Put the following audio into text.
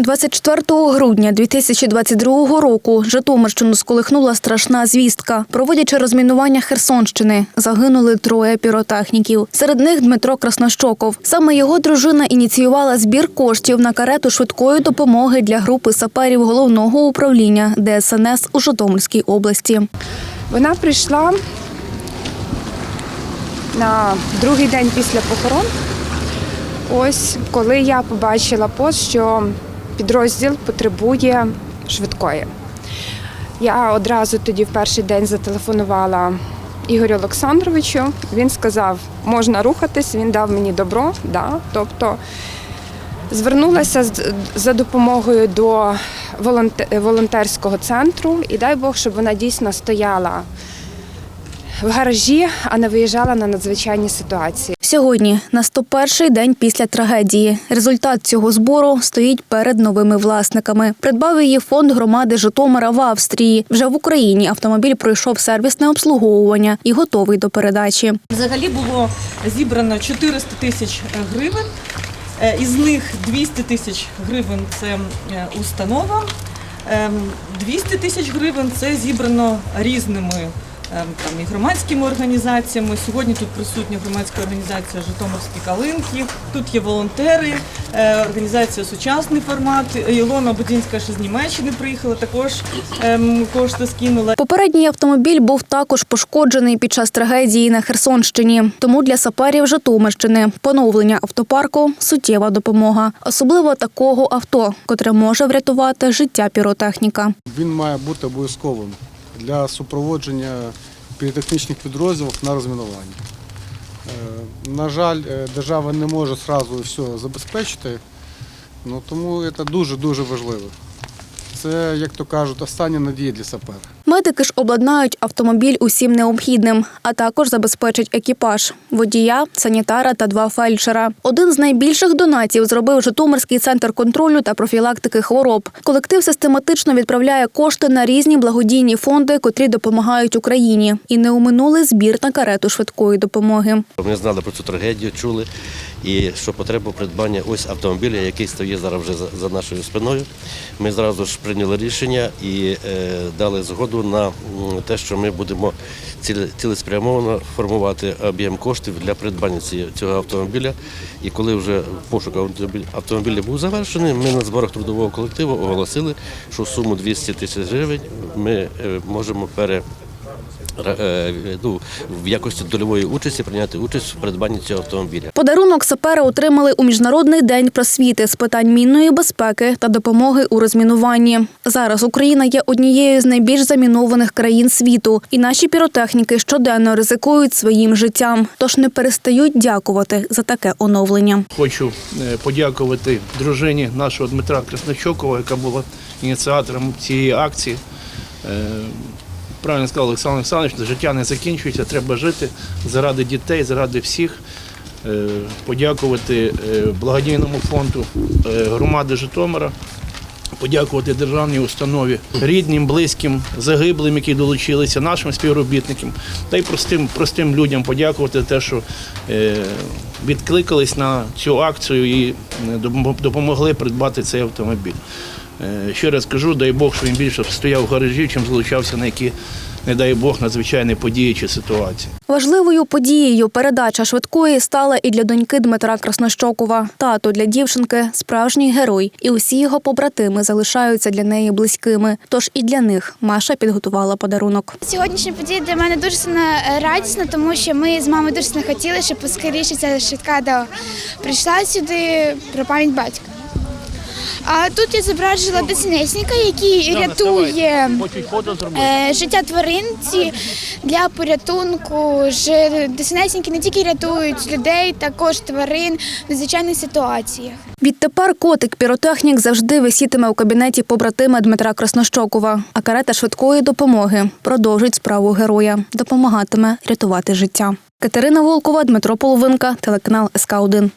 24 грудня 2022 року Житомирщину сколихнула страшна звістка. Проводячи розмінування Херсонщини, загинули троє піротехніків. Серед них Дмитро Краснощоков. Саме його дружина ініціювала збір коштів на карету швидкої допомоги для групи саперів головного управління ДСНС у Житомирській області. Вона прийшла на другий день після похорон. Ось коли я побачила пост, що підрозділ потребує швидкої. Я одразу тоді в перший день зателефонувала Ігорю Олександровичу. Він сказав, можна рухатись, він дав мені добро. Да. Тобто звернулася за допомогою до волонтерського центру і дай Бог, щоб вона дійсно стояла в гаражі, а не виїжджала на надзвичайні ситуації. Сьогодні на 101-й день після трагедії. Результат цього збору стоїть перед новими власниками. Придбав її фонд громади Житомира в Австрії. Вже в Україні автомобіль пройшов сервісне обслуговування і готовий до передачі. Взагалі було зібрано 400 тисяч гривень. Е, Із них 200 тисяч гривень це е, установа, ем, 200 тисяч гривень це зібрано різними ем, там, і громадськими організаціями. Сьогодні тут присутня громадська організація Житомирські калинки. Тут є волонтери, е, організація Сучасний формат. Ілона Будінська ще з Німеччини приїхала, також ем, кошти скинула. Попередній автомобіль був також пошкоджений під час трагедії на Херсонщині. Тому для саперів Житомирщини поновлення автопарку суттєва допомога, особливо такого авто, котре може врятувати життя піротехніка. Він має бути обов'язковим для супроводження піротехнічних підрозділів на розмінуванні. Е, На жаль, е, держава не може одразу все забезпечити, ну, тому це дуже-дуже важливо. Це, як то кажуть, остання надія для сапера. Медики ж обладнають автомобіль усім необхідним, а також забезпечать екіпаж водія, санітара та два фельдшера. Один з найбільших донатів зробив Житомирський центр контролю та профілактики хвороб. Колектив систематично відправляє кошти на різні благодійні фонди, котрі допомагають Україні, і не уминули збір на карету швидкої допомоги. Ми знали про цю трагедію, чули, і що потреба придбання ось автомобіля, який стоїть зараз вже за, нашою спиною. Ми зразу ж прийняли рішення і е, дали згоду на те, що ми будемо ціле- цілеспрямовано формувати об'єм коштів для придбання цього автомобіля. І коли вже пошук автомобіля, був завершений, ми на зборах трудового колективу оголосили, що суму 200 тисяч гривень ми е, можемо пере ну, в якості дольової участі прийняти участь в придбанні цього автомобіля. Подарунок сапери отримали у міжнародний день просвіти з питань мінної безпеки та допомоги у розмінуванні. Зараз Україна є однією з найбільш замінованих країн світу, і наші піротехніки щоденно ризикують своїм життям, тож не перестають дякувати за таке оновлення. Хочу е, подякувати дружині нашого Дмитра Красночокова, яка була ініціатором цієї акції. Правильно сказав Олександр Олександрович, життя не закінчується, треба жити заради дітей, заради всіх. Е, Подякувати е, благодійному фонду е, громади Житомира, подякувати державній установі, рідним, близьким, загиблим, які долучилися, нашим співробітникам, та й простим, простим людям подякувати за те, що е, відкликались на цю акцію і е, допомогли придбати цей автомобіль. Е, Ще раз кажу, дай Бог, що він більше стояв в гаражі, чим залучався на які, не дай Бог, надзвичайні події чи ситуації. Важливою подією передача швидкої стала і для доньки Дмитра Краснощокова. Тато для дівчинки справжній герой, і усі його побратими залишаються для неї близькими. Тож і для них Маша підготувала подарунок. Сьогоднішня подія для мене дуже сильно радісна, тому що ми з мамою дуже сильно хотіли, щоб поскоріше ця швидка до прийшла сюди про пам'ять батька. А тут я зображила десенесника, який рятує е, життя тваринці для порятунку. Ж десенесники не тільки рятують людей, також тварин в надзвичайних ситуаціях. Відтепер котик піротехнік завжди висітиме у кабінеті побратима Дмитра Краснощокова. А карета швидкої допомоги продовжить справу героя, допомагатиме рятувати життя. Катерина Волкова, Дмитро Половинка, телеканал СК 1